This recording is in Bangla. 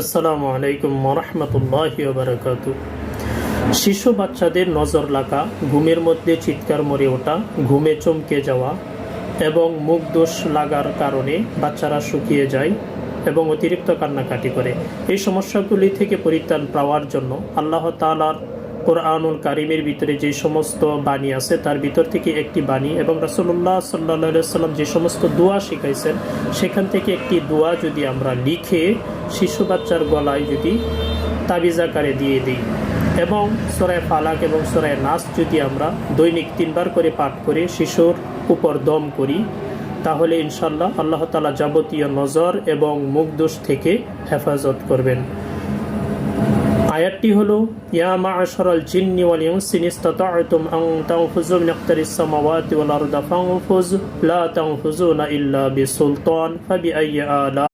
আসসালামু আলাইকুম রহমতুল্লাহ বারকাত শিশু বাচ্চাদের নজর লাগা, ঘুমের মধ্যে চিৎকার মরে ওঠা, ঘুমে চমকে যাওয়া এবং মুখ দোষ লাগার কারণে বাচ্চারা শুকিয়ে যায় এবং অতিরিক্ত কান্নাকাটি করে। এই সমস্যাগুলি থেকে পরিত্রাণ পাওয়ার জন্য আল্লাহ তালার কোরআনুল কারিমের ভিতরে যে সমস্ত বাণী আছে, তার ভিতর থেকে একটি বাণী এবং রাসুল্লাহ সাল্লা সাল্লাম যে সমস্ত দোয়া শিখাইছেন, সেখান থেকে একটি দোয়া যদি আমরা লিখে শিশু বাচ্চার গলায় যদি তাবিজ আকারে দিয়ে দিই এবং সরায় ফালাক এবং সরায় নাচ যদি আমরা দৈনিক তিনবার করে পাঠ করে শিশুর উপর দম করি, তাহলে ইনশাল্লাহ আল্লাহ তালা যাবতীয় নজর এবং মুখ দোষ থেকে হেফাজত করবেন। আয়াতটি হলো ইয়া মা'শারাল জিন্নি ওয়াল ইনসি ইসতাতা'তুম আন তানফুযু মিন আকতারিস সামাওয়াতি ওয়াল আরদি ফানফুয লা তানফুযুনা ইল্লা বিসুলতান ফাবিআইয়ি আলা